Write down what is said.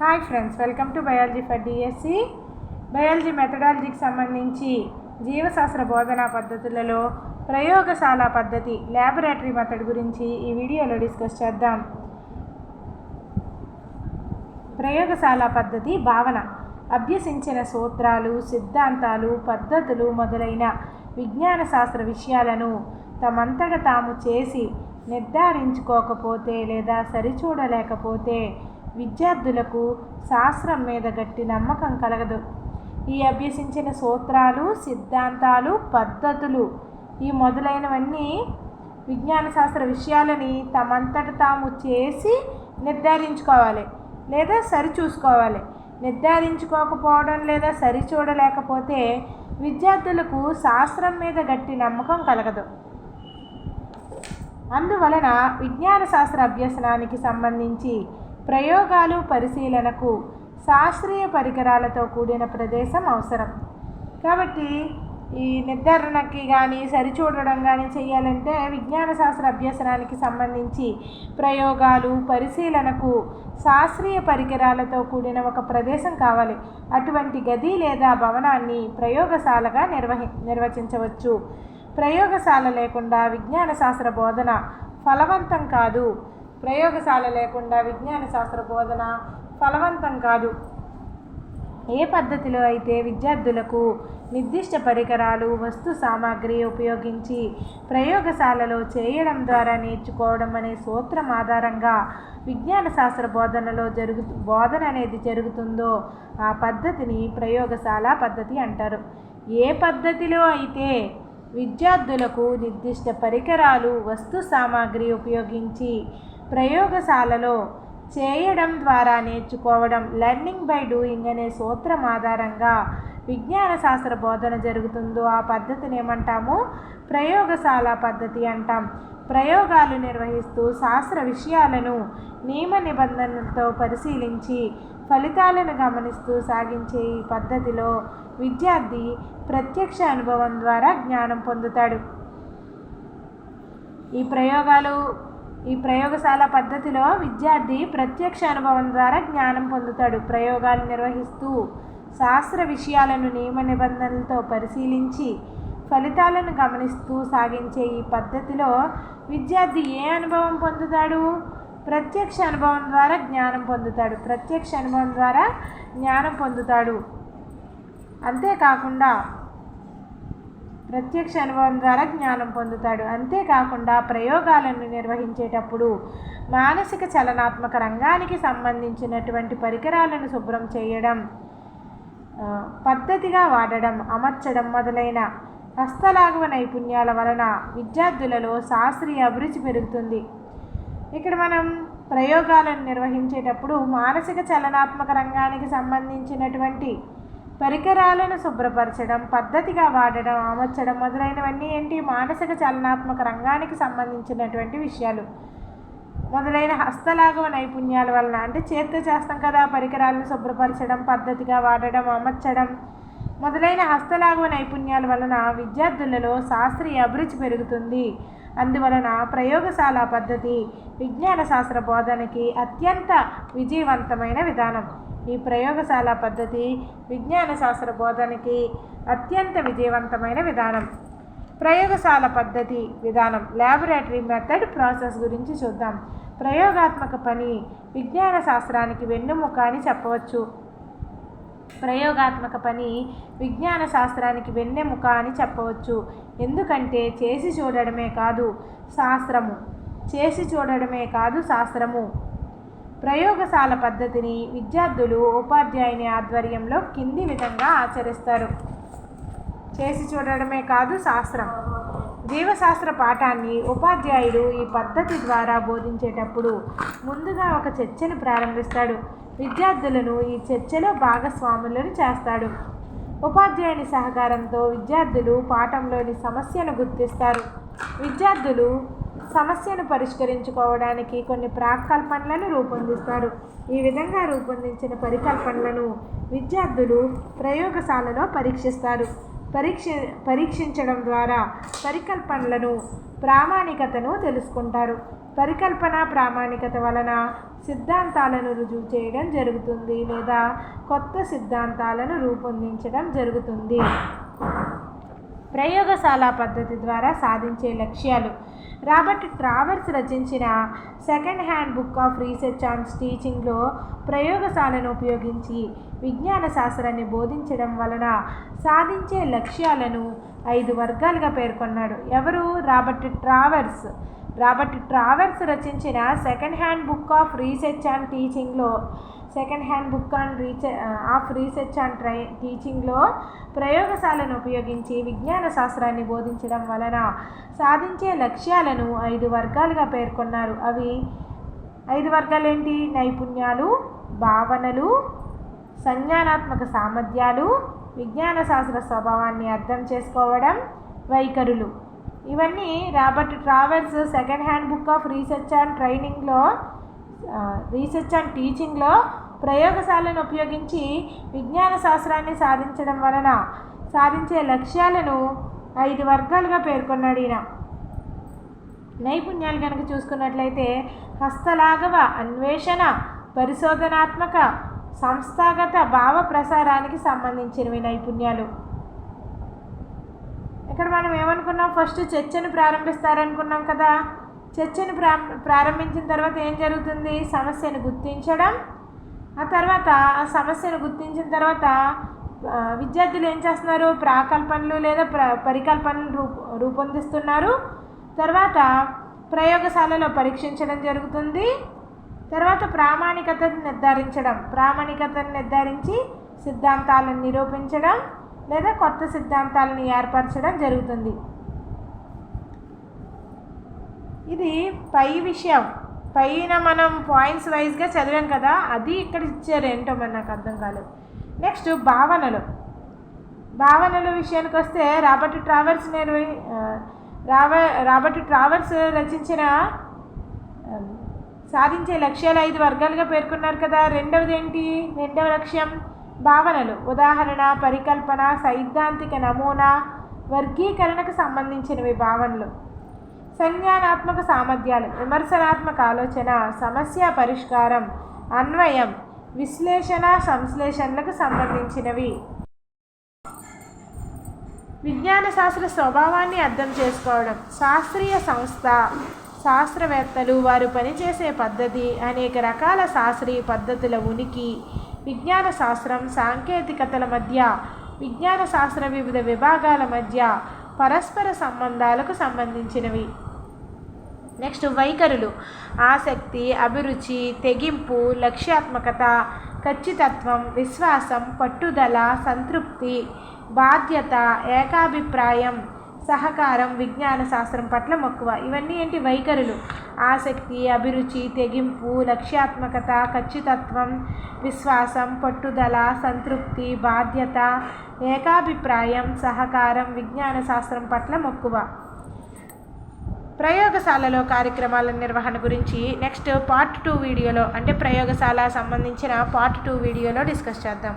Hi friends welcome to biology for DSC biology మెథడాలజీకి సంబంధించి జీవశాస్త్ర బోధనా పద్ధతులలో ప్రయోగశాల పద్ధతి ల్యాబొరేటరీ మెథడ్ గురించి ఈ వీడియోలో డిస్కస్ చేద్దాం. ప్రయోగశాల పద్ధతి భావన. అభ్యసించిన సూత్రాలు సిద్ధాంతాలు పద్ధతులు మొదలైన విజ్ఞాన శాస్త్ర విషయాలను తమంతట తాము చేసి నిర్ధారించుకోకపోతే లేదా సరిచూడలేకపోతే విద్యార్థులకు శాస్త్రం మీద గట్టి నమ్మకం కలగదు. ఈ అభ్యసించిన సూత్రాలు సిద్ధాంతాలు పద్ధతులు ఈ మొదలైనవన్నీ విజ్ఞాన శాస్త్ర విషయాలని తమంతట తాము చేసి నిర్ధారించుకోవాలి లేదా సరిచూసుకోవాలి. నిర్ధారించుకోకపోవడం లేదా సరిచూడలేకపోతే విద్యార్థులకు శాస్త్రం మీద గట్టి నమ్మకం కలగదు. అందువలన విజ్ఞాన శాస్త్ర అభ్యసనానికి సంబంధించి ప్రయోగాలు పరిశీలనకు శాస్త్రీయ పరికరాలతో కూడిన ప్రదేశం అవసరం. కాబట్టి ఈ నిర్ధారణకి కానీ సరిచూడడం కానీ చేయాలంటే విజ్ఞాన శాస్త్ర అభ్యసనానికి సంబంధించి ప్రయోగాలు పరిశీలనకు శాస్త్రీయ పరికరాలతో కూడిన ఒక ప్రదేశం కావాలి. అటువంటి గది లేదా భవనాన్ని ప్రయోగశాలగా నిర్వహి నిర్వచించవచ్చు. ప్రయోగశాల లేకుండా విజ్ఞాన శాస్త్ర బోధన ఫలవంతం కాదు. ప్రయోగశాల లేకుండా విజ్ఞాన శాస్త్ర బోధన ఫలవంతం కాదు. ఏ పద్ధతిలో అయితే విద్యార్థులకు నిర్దిష్ట పరికరాలు వస్తు సామాగ్రి ఉపయోగించి ప్రయోగశాలలో చేయడం ద్వారా నేర్చుకోవడం అనే సూత్రం ఆధారంగా విజ్ఞాన శాస్త్ర బోధనలో జరుగు బోధన అనేది జరుగుతుందో ఆ పద్ధతిని ప్రయోగశాల పద్ధతి అంటారు. ఏ పద్ధతిలో అయితే విద్యార్థులకు నిర్దిష్ట పరికరాలు వస్తు సామాగ్రి ఉపయోగించి ప్రయోగశాలలో చేయడం ద్వారా నేర్చుకోవడం లెర్నింగ్ బై డూయింగ్ అనే సూత్రం ఆధారంగా విజ్ఞాన శాస్త్ర బోధన జరుగుతుందో ఆ పద్ధతిని ఏమంటాము? ప్రయోగశాల పద్ధతి అంటాం. ప్రయోగాలు నిర్వహిస్తూ శాస్త్ర విషయాలను నియమ నిబంధనలతో పరిశీలించి ఫలితాలను గమనిస్తూ సాగించే ఈ పద్ధతిలో విద్యార్థి ప్రత్యక్ష అనుభవం ద్వారా జ్ఞానం పొందుతాడు. ఈ ప్రయోగాలు ఈ ప్రయోగశాల పద్ధతిలో విద్యార్థి ప్రత్యక్ష అనుభవం ద్వారా జ్ఞానం పొందుతాడు. ప్రయోగాలు నిర్వహిస్తూ శాస్త్ర విషయాలను నియమ నిబంధనలతో పరిశీలించి ఫలితాలను గమనిస్తూ సాగించే ఈ పద్ధతిలో విద్యార్థి ఏ అనుభవం పొందుతాడు? ప్రత్యక్ష అనుభవం ద్వారా జ్ఞానం పొందుతాడు. ప్రత్యక్ష అనుభవం ద్వారా జ్ఞానం పొందుతాడు. అంతేకాకుండా ప్రత్యక్ష అనుభవం ద్వారా జ్ఞానం పొందుతాడు. అంతేకాకుండా ప్రయోగాలను నిర్వహించేటప్పుడు మానసిక చలనాత్మక రంగానికి సంబంధించినటువంటి పరికరాలను శుభ్రం చేయడం పద్ధతిగా వాడడం అమర్చడం మొదలైన హస్తలాఘవ నైపుణ్యాల వలన విద్యార్థులలో శాస్త్రీయ అభిరుచి పెరుగుతుంది. ఇక్కడ మనం ప్రయోగాలను నిర్వహించేటప్పుడు మానసిక చలనాత్మక రంగానికి సంబంధించినటువంటి పరికరాలను శుభ్రపరచడం పద్ధతిగా వాడడం అమర్చడం మొదలైనవన్నీ ఏంటి? మానసిక చలనాత్మక రంగానికి సంబంధించినటువంటి విషయాలు. మొదలైన హస్తలాఘవ నైపుణ్యాల వలన అంటే చేత్తో చేస్తాం కదా పరికరాలను శుభ్రపరచడం పద్ధతిగా వాడడం అమర్చడం. మొదలైన హస్తలాఘవ నైపుణ్యాల వలన విద్యార్థులలో శాస్త్రీయ అభిరుచి పెరుగుతుంది. అందువలన ప్రయోగశాల పద్ధతి విజ్ఞాన శాస్త్ర బోధనకి అత్యంత విజయవంతమైన విధానం. ఈ ప్రయోగశాల పద్ధతి విజ్ఞాన శాస్త్ర బోధనకి అత్యంత విజయవంతమైన విధానం. ప్రయోగశాల పద్ధతి విధానం ల్యాబొరేటరీ మెథడ్ ప్రాసెస్ గురించి చూద్దాం. ప్రయోగాత్మక పని విజ్ఞాన శాస్త్రానికి వెన్నుముక అని చెప్పవచ్చు. ప్రయోగాత్మక పని విజ్ఞాన శాస్త్రానికి వెన్నెముక అని చెప్పవచ్చు. ఎందుకంటే చేసి చూడడమే కాదు శాస్త్రము. చేసి చూడడమే కాదు శాస్త్రము. ప్రయోగశాల పద్ధతిని విద్యార్థులు ఉపాధ్యాయుని ఆధ్వర్యంలో కింది విధంగా ఆచరిస్తారు. చేసి చూడడమే కాదు శాస్త్రం. జీవశాస్త్ర పాఠాన్ని ఉపాధ్యాయుడు ఈ పద్ధతి ద్వారా బోధించేటప్పుడు ముందుగా ఒక చర్చను ప్రారంభిస్తాడు. విద్యార్థులను ఈ చర్చలో భాగస్వాములను చేస్తాడు. ఉపాధ్యాయుని సహకారంతో విద్యార్థులు పాఠంలోని సమస్యను గుర్తిస్తారు. విద్యార్థులు సమస్యను పరిష్కరించుకోవడానికి కొన్ని ప్రాకల్పనలను రూపొందిస్తారు. ఈ విధంగా రూపొందించిన పరికల్పనలను విద్యార్థులు ప్రయోగశాలలో పరీక్షిస్తారు. పరీక్ష పరీక్షించడం ద్వారా పరికల్పనలను ప్రామాణికతను తెలుసుకుంటారు. పరికల్పన ప్రామాణికత వలన సిద్ధాంతాలను రుజువు చేయడం జరుగుతుంది లేదా కొత్త సిద్ధాంతాలను రూపొందించడం జరుగుతుంది. ప్రయోగశాల పద్ధతి ద్వారా సాధించే లక్ష్యాలు. రాబర్ట్ ట్రావర్స్ రచించిన second handbook of research on టీచింగ్లో ప్రయోగశాలను ఉపయోగించి విజ్ఞాన శాస్త్రాన్ని బోధించడం వలన సాధించే లక్ష్యాలను ఐదు వర్గాలుగా పేర్కొన్నాడు. ఎవరు? Robert Travers. రాబర్ట్ ట్రావర్స్ రచించిన second handbook of research and టీచింగ్లో second handbook on reach of research and try టీచింగ్లో ప్రయోగశాలను ఉపయోగించి విజ్ఞాన శాస్త్రాన్ని బోధించడం వలన సాధించే లక్ష్యాలను ఐదు వర్గాలుగా పేర్కొన్నారు. అవి ఐదు వర్గాలు ఏంటి నైపుణ్యాలు భావనలు సంజ్ఞానాత్మక సామర్థ్యాలు విజ్ఞాన శాస్త్ర స్వభావాన్ని అర్థం చేసుకోవడం వైఖరులు. ఇవన్నీ Robert Travers second handbook of research and ట్రైనింగ్లో రీసెర్చ్ అండ్ టీచింగ్లో ప్రయోగశాలను ఉపయోగించి విజ్ఞాన శాస్త్రాన్ని సాధించడం వలన సాధించే లక్ష్యాలను ఐదు వర్గాలుగా పేర్కొన్నాడు ఈయన. నైపుణ్యాలు కనుక చూసుకున్నట్లయితే హస్తలాఘవ అన్వేషణ పరిశోధనాత్మక సంస్థాగత భావ ప్రసారానికి సంబంధించినవి నైపుణ్యాలు. ఇక్కడ మనం ఏమనుకున్నాం? ఫస్ట్ చర్చను ప్రారంభిస్తారనుకున్నాం కదా. చర్చను ప్రా ప్రారంభించిన తర్వాత ఏం జరుగుతుంది? సమస్యను గుర్తించడం. ఆ తర్వాత ఆ సమస్యను గుర్తించిన తర్వాత విద్యార్థులు ఏం చేస్తున్నారు? ప్రాకల్పనలు లేదా ప్ర పరికల్పనలు రూప రూపొందిస్తున్నారు. తర్వాత ప్రయోగశాలలో పరీక్షించడం జరుగుతుంది. తర్వాత ప్రామాణికతను నిర్ధారించడం. ప్రామాణికతను నిర్ధారించి సిద్ధాంతాలను నిరూపించడం లేదా కొత్త సిద్ధాంతాలను ఏర్పరచడం జరుగుతుంది. ఇది పై విషయం. పైన మనం పాయింట్స్ వైజ్గా చదివాం కదా అది ఇక్కడ ఇచ్చారు ఏంటో మరి నాకు అర్థం కాలేదు. నెక్స్ట్ భావనలు. భావనల విషయానికి వస్తే రాబర్ట్ ట్రావెల్స్ నేను రావ రాబర్ట్ ట్రావెల్స్ రచించిన సాధించే లక్ష్యాలు ఐదు వర్గాలుగా పేర్కొన్నారు కదా. రెండవది ఏంటి? రెండవ లక్ష్యం భావనలు. ఉదాహరణ పరికల్పన సైద్ధాంతిక నమూనా వర్గీకరణకు సంబంధించినవి భావనలు. సంజ్ఞానాత్మక సామర్థ్యాలు విమర్శనాత్మక ఆలోచన సమస్య పరిష్కారం అన్వయం విశ్లేషణ సంశ్లేషణలకు సంబంధించినవి. విజ్ఞాన శాస్త్ర స్వభావాన్ని అర్థం చేసుకోవడం శాస్త్రీయ సంస్థ శాస్త్రవేత్తలు వారు పనిచేసే పద్ధతి అనేక రకాల శాస్త్రీయ పద్ధతుల ఉనికి విజ్ఞాన శాస్త్రం సాంకేతికతల మధ్య విజ్ఞాన శాస్త్ర వివిధ విభాగాల మధ్య పరస్పర సంబంధాలకు సంబంధించినవి. నెక్స్ట్ వైఖరులు. ఆసక్తి అభిరుచి తెగింపు లక్ష్యాత్మకత ఖచ్చితత్వం విశ్వాసం పట్టుదల సంతృప్తి బాధ్యత ఏకాభిప్రాయం సహకారం విజ్ఞాన శాస్త్రం పట్ల మక్కువ. ఇవన్నీ ఏంటి వైఖరులు? ఆసక్తి అభిరుచి తెగింపు లక్ష్యాత్మకత ఖచ్చితత్వం విశ్వాసం పట్టుదల సంతృప్తి బాధ్యత ఏకాభిప్రాయం సహకారం విజ్ఞాన శాస్త్రం పట్ల మక్కువ. ప్రయోగశాలలో కార్యక్రమాల నిర్వహణ గురించి నెక్స్ట్ పార్ట్ టూ వీడియోలో అంటే ప్రయోగశాల సంబంధించిన పార్ట్ టూ వీడియోలో డిస్కస్ చేద్దాం.